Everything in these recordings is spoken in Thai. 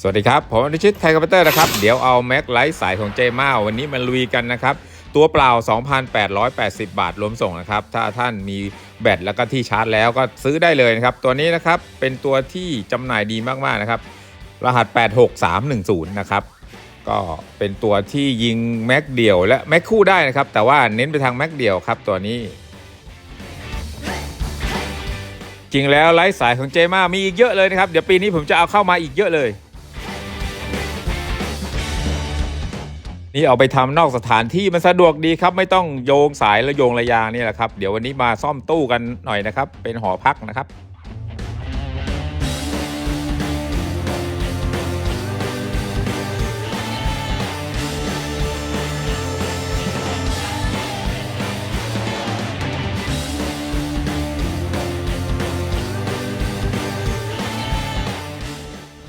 สวัสดีครับ ผมอนุชิตไทยคอมพิวเตอร์นะครับ เดี๋ยวเอาแม็กไลท์สายของเจมาวันนี้มาลุยกันนะครับ ตัวเปล่า 2,880 บาทรวมส่งนะครับ ถ้าท่านมีแบตแล้วก็ที่ชาร์จแล้วก็ซื้อได้เลยนะครับ ตัวนี้นะครับเป็นตัวที่จำหน่ายดีมาก ๆ นะครับ รหัส 86310 นะครับ ก็เป็นตัวที่ยิงแม็กเดี่ยวและแม็กคู่ได้นะครับ แต่ว่าเน้นไปทางแม็กเดี่ยวครับตัวนี้จริงแล้วไลฟ์สายของเจมามีอีกเยอะเลยนะครับ เดี๋ยวปีนี้ผมจะเอาเข้ามาอีกเยอะเลย นี่เอาไปทำนอกสถานที่มันสะดวกดีครับ ไม่ต้องโยงสายและโยงระยางนี่แหละครับ เดี๋ยววันนี้มาซ่อมตู้กันหน่อยนะครับ เป็นหอพักนะครับ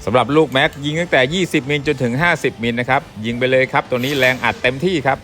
ำหรับลูกแม็กยิงตั้งแต่ 20 มิลจนถึง 50 มิลนะครับยิงไปเลยครับตัวนี้แรงอัดเต็มที่ครับ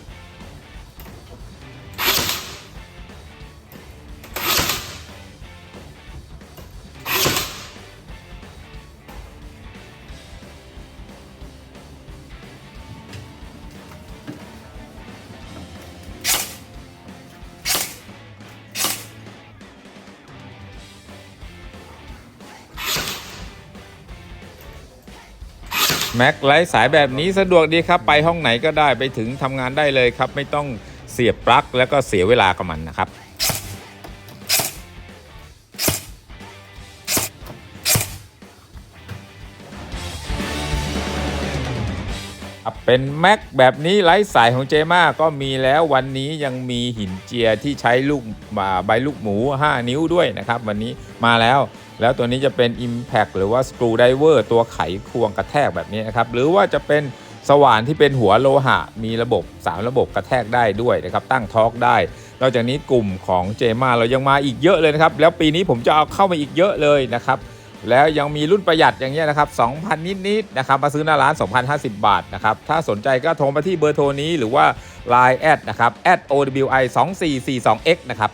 แม็กไร้สายแบบนี้สะดวกดีครับ ไปห้องไหนก็ได้ไปถึงทำงานได้เลยครับ ไม่ต้องเสียบปลั๊กแล้วก็เสียเวลากับมันนะครับ เป็นแม็กแบบนี้ไร้สายของเจมาก็มีแล้ววันนี้ยังมีหินเจียที่ใช้ลูกใบลูกหมู 5 นิ้วด้วยนะครับ วันนี้มาแล้ว แล้วตัวนี้จะเป็น Impact หรือว่า Screwdriver ตัวไขควงกระแทกแบบนี้นะครับ หรือว่าจะเป็นสว่านที่เป็นหัวโลหะ มีระบบ 3 ระบบกระแทกได้ด้วยนะครับ ตั้งทอร์กได้ นอกจากนี้กลุ่มของเจมาเรายังมาอีกเยอะเลยนะครับ แล้วปีนี้ผมจะเอาเข้ามาอีกเยอะเลยนะครับ แล้วยังมีรุ่นประหยัดอย่างเงี้ยนะครับ2,000 นิดๆนะครับมาซื้อหน้าร้าน 2,050 บาทนะครับถ้าสนใจก็โทรมาที่เบอร์โทรนี้หรือว่า Line แอดนะครับ @owi 2442x นะครับ